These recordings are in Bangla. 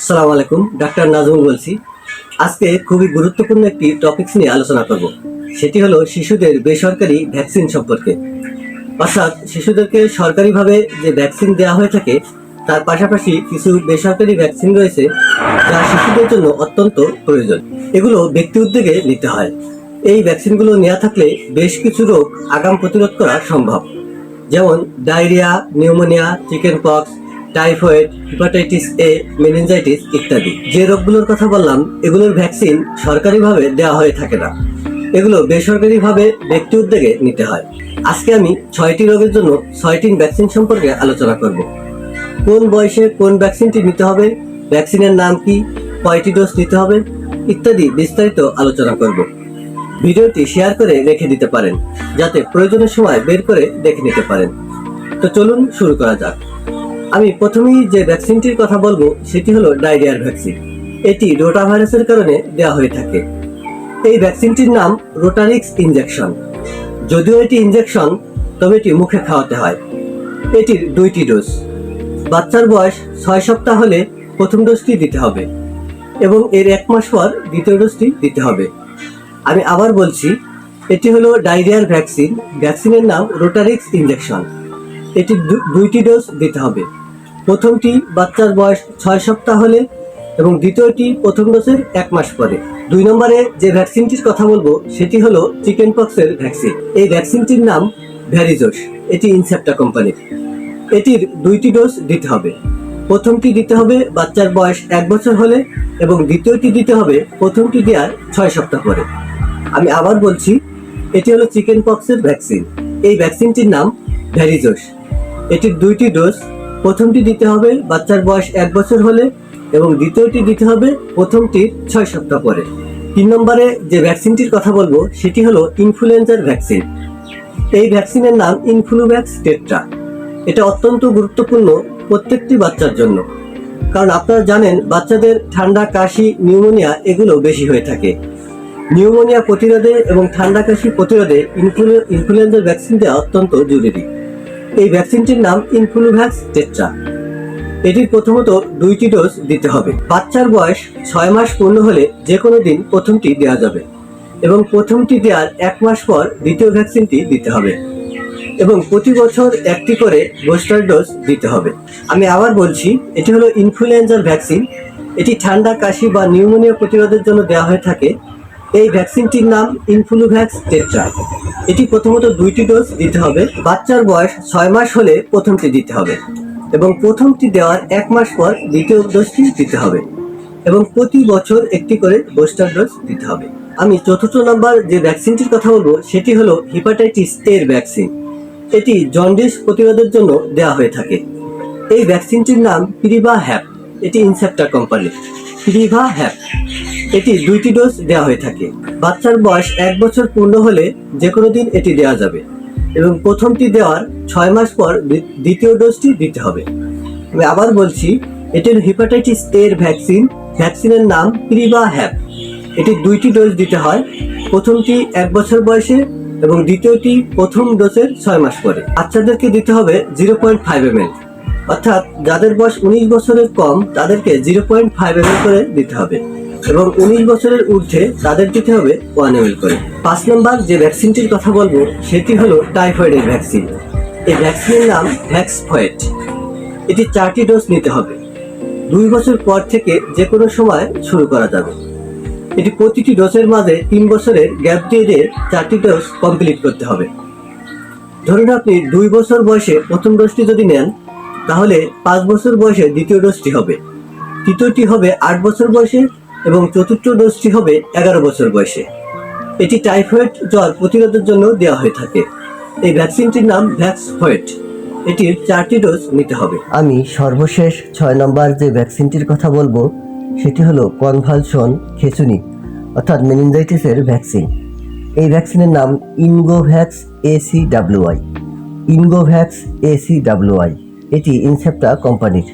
সালাম আলাইকুম, ডাক্তার নাজমুল বলছি। আজকে খুবই গুরুত্বপূর্ণ একটি টপিকস নিয়ে আলোচনা করব। সেটি হলো শিশুদের বেসরকারি ভ্যাকসিন সম্পর্কে। অর্থাৎ শিশুদেরকে সরকারিভাবে যে ভ্যাকসিন দেওয়া হয়ে থাকে, তার পাশাপাশি কিছু বেসরকারি ভ্যাকসিন রয়েছে, যা শিশুদের জন্য অত্যন্ত প্রয়োজন। এগুলো ব্যক্তি উদ্যোগে নিতে হয়। এই ভ্যাকসিনগুলো নেওয়া থাকলে বেশ কিছু রোগ আগাম প্রতিরোধ করা সম্ভব। যেমন diarrhoea, pneumonia chickenpox typhoid hepatitis A meningitis ইত্যাদি। যে রোগগুলোর কথা বললাম, এগুলোর ভ্যাকসিন সরকারিভাবে দেওয়া হয়ে থাকে না। এগুলো বেসরকারিভাবে ব্যক্তি উদ্যোগে নিতে হয়। আজকে আমি ছয়টি রোগের জন্য ছয়টি ভ্যাকসিন সম্পর্কে আলোচনা করব। কোন বয়সে কোন ভ্যাকসিনটি নিতে হবে ভ্যাকসিনের নাম কি, কয়টি ডোজ নিতে হবে, ইত্যাদি বিস্তারিত আলোচনা করব। ভিডিওটি শেয়ার করে রেখে দিতে পারেন, যাতে প্রয়োজনের সময় বের করে দেখে নিতে পারেন। তো চলুন শুরু করা যাক। আমি প্রথমেই যে ভ্যাকসিনটির কথা বলব, সেটি হলো ডায়রিয়ার ভ্যাকসিন। এটি রোটা ভাইরাসের কারণে দেওয়া হয়ে থাকে। এই ভ্যাকসিনটির নাম রোটারিক্স ইনজেকশন। যদিও এটি ইনজেকশন, তবে এটি মুখে খাওয়াতে হয়। এটির দুইটি ডোজ। বাচ্চার বয়স ছয় সপ্তাহ হলে প্রথম ডোজটি দিতে হবে এবং এর এক মাস পর দ্বিতীয় ডোজটি দিতে হবে। আমি আবার বলছি, এটি হলো ডায়রিয়ার ভ্যাকসিন। ভ্যাকসিনের নাম রোটারিক্স ইনজেকশন। এটি দুইটি ডোজ দিতে হবে। প্রথমটি বাচ্চার বয়স ছয় সপ্তাহ হলে এবং দ্বিতীয়টি প্রথম ডোজের এক মাস পরে। দুই নম্বরে যে ভ্যাকসিনটির কথা বলব, সেটি হলো চিকেন পক্সের ভ্যাকসিন এই ভ্যাকসিনটির নাম ভ্যারিজোস এটি ইনসেপ্টা কোম্পানির এটির দুইটি ডোজ দিতে হবে। প্রথমটি দিতে হবে বাচ্চার বয়স এক বছর হলে এবং দ্বিতীয়টি দিতে হবে প্রথমটি দেওয়ার ছয় সপ্তাহ পরে। আমি আবার বলছি, এটি হলো চিকেন পক্সের ভ্যাকসিন এই ভ্যাকসিনটির নাম ভ্যারিজোস এটির দুইটি ডোজ, প্রথমটি দিতে হবে বাচ্চার বয়স এক বছর হলে এবং দ্বিতীয়টি দিতে হবে প্রথমটির ছয় সপ্তাহ পরে। তিন নম্বরে যে ভ্যাকসিনটির কথা বলব, সেটি হলো ইনফ্লুয়েঞ্জার ভ্যাকসিন। এই ভ্যাকসিনের নাম ইনফ্লুভ্যাক্স টেট্রা। এটা অত্যন্ত গুরুত্বপূর্ণ প্রত্যেকটি বাচ্চার জন্য। কারণ আপনারা জানেন, বাচ্চাদের ঠান্ডা, কাশি, নিউমোনিয়া এগুলো বেশি হয়ে থাকে। নিউমোনিয়া প্রতিরোধে এবং ঠান্ডা, কাশি প্রতিরোধে ইনফ্লু- ইনফ্লুয়েঞ্জার ভ্যাকসিন দেওয়া অত্যন্ত জরুরি। এই ভ্যাকসিনটির নাম ইনফ্লুভ্যাক্স টেট্রা। এটির প্রথমত দুইটি ডোজ দিতে হবে। বাচ্চার বয়স ছয় মাস পূর্ণ হলে যে কোনো দিন প্রথমটি দেওয়া যাবে এবং প্রথমটি দেওয়ার এক মাস পর দ্বিতীয় ভ্যাকসিনটি দিতে হবে এবং প্রতি বছর একটি করে বুস্টার ডোজ দিতে হবে। আমি আবার বলছি, এটি হলো ইনফ্লুয়েঞ্জার ভ্যাকসিন। এটি ঠান্ডা, কাশি বা নিউমোনিয়া প্রতিরোধের জন্য দেওয়া হয়ে থাকে। এই ভ্যাকসিনটির নাম ইনফ্লুভ্যাক্স টেট্রা। এটি প্রথমত দুইটি ডোজ দিতে হবে। বাচ্চার বয়স ছয় মাস হলে প্রথমটি দিতে হবে এবং প্রথমটি দেওয়ার এক মাস পর দ্বিতীয় ডোজটি দিতে হবে এবং প্রতি বছর একটি করে বুস্টার ডোজ দিতে হবে। আমি চতুর্থ নম্বর যে ভ্যাকসিনটির কথা বলব, সেটি হলো হিপাটাইটিস এর ভ্যাকসিন। এটি জন্ডিস প্রতিরোধের জন্য দেওয়া হয়ে থাকে। এই ভ্যাকসিনটির নাম পিরিভা হ্যাপ। এটি ইনসেপ্টা কোম্পানির। পিরিভা হ্যাপ। এটি দুইটি ডোজ দেওয়া হয়ে থাকে। বাচ্চার বয়স এক বছর পূর্ণ হলে যে কোনো দিন এটি দেওয়া যাবে এবং প্রথমটি দেওয়ার ছয় মাস পর দ্বিতীয় ডোজটি দিতে হবে। আমি আবার বলছি এটির হিপাটাইটিস এর ভ্যাকসিন ভ্যাকসিনের নাম প্রিভা হ্যাপ এটি দুইটি ডোজ দিতে হয়, প্রথমটি এক বছর বয়সে এবং দ্বিতীয়টি প্রথম ডোজের ছয় মাস পরে। বাচ্চাদেরকে দিতে হবে zero point five M L অর্থাৎ যাদের বয়স উনিশ বছরের কম, তাদেরকে zero point five M L করে দিতে হবে। এবং উনিশ বছরের ঊর্ধ্বে তাদের দিতে হবে ওয়ান এম করে। পাঁচ নম্বর যে ভ্যাকসিনটির কথা বলব, সেটি হলো টাইফয়েডের ভ্যাকসিন। এই ভ্যাকসিনের নাম ভ্যাক্সফয়েড। এটি চারটি ডোজ নিতে হবে। দুই বছর পর থেকে যে কোনো সময় শুরু করা যাবে। এটি প্রতিটি ডোজের মাঝে তিন বছরের গ্যাপ দিয়ে দিয়ে চারটি ডোজ কমপ্লিট করতে হবে। ধরুন আপনি দুই বছর বয়সে প্রথম ডোজটি যদি নেন, তাহলে পাঁচ বছর বয়সে দ্বিতীয় ডোজটি হবে। তৃতীয়টি হবে আট বছর বয়সে এবং চতুর্থ ডোজটি হবে এগারো বছর বয়সে। এটি টাইফয়েড জ্বর প্রতিরোধের জন্য দেওয়া হয়ে থাকে। এই ভ্যাকসিনটির নাম ভ্যাক্সফয়েড। এটির চারটি ডোজ নিতে হবে। আমি সর্বশেষ ছয় নম্বর যে ভ্যাকসিনটির কথা বলব, সেটি হলো কনভালশন খেচুনি, অর্থাৎ মেনিনজাইটিসের ভ্যাকসিন। এই ভ্যাকসিনের নাম ইনগোভ্যাক্স এসি ডাব্লিউআই ইনগোভ্যাক্স এসি ডাব্লিউআই এটি ইনসেপ্টা কোম্পানির।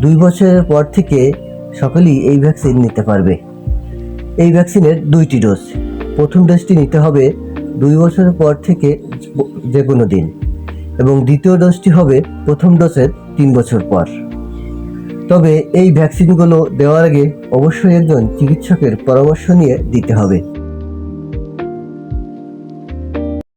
দুই বছরের পর থেকে সকলেই এই ভ্যাকসিন নিতে পারবে। এই ভ্যাকসিনের দুইটি ডোজ প্রথম ডোজটি নিতে হবে দুই বছর পর থেকে যে কোনো দিন এবং দ্বিতীয় ডোজটি হবে প্রথম ডোজের তিন বছর পর। তবে এই ভ্যাকসিনগুলো দেওয়ার আগে অবশ্যই একজন চিকিৎসকের পরামর্শ নিয়ে দিতে হবে।